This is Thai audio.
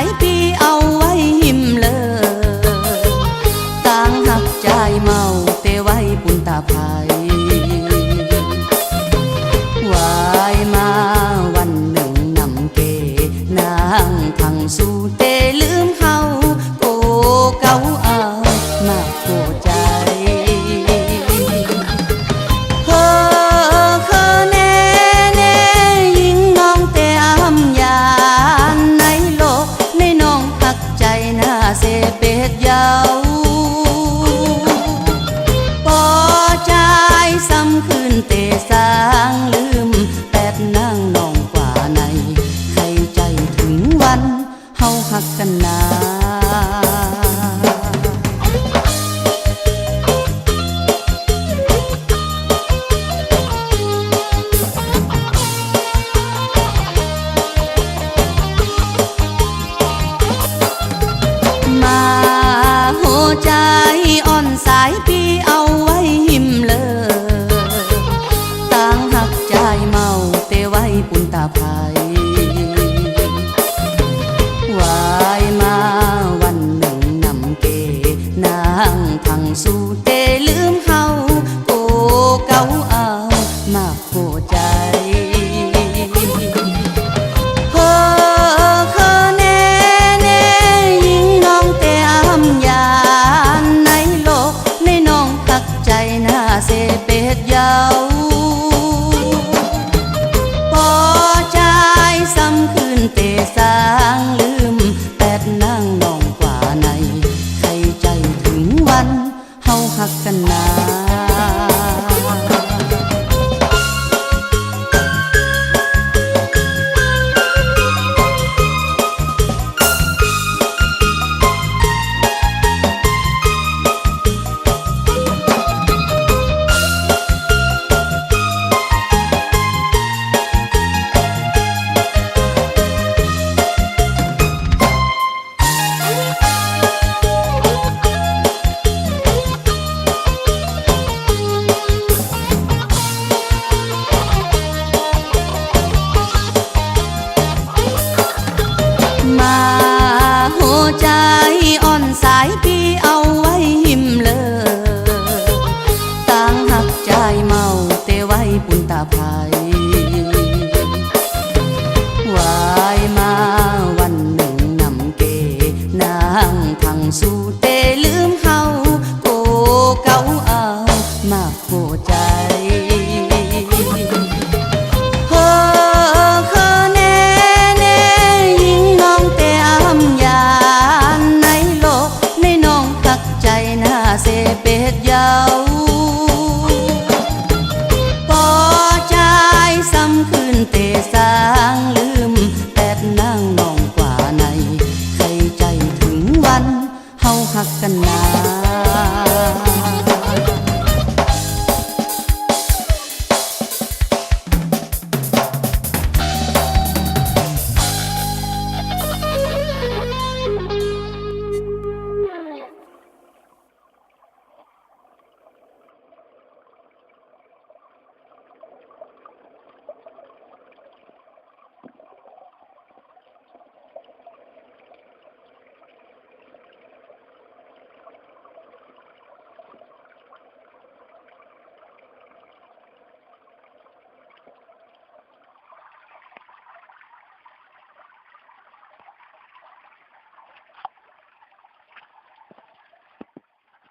ายปีเอาไว้หิมเล เขาหักกันนา ใจอเขาแน่แน่ยิงน้องแต่อำยานในโลกในน้องพักใจนาเสเยาวพอใจซ้ำคืนเตสงลืมแปดนั่งน้องกว่าใน ใครใจถึงวันเฮาหักกันนา not the night.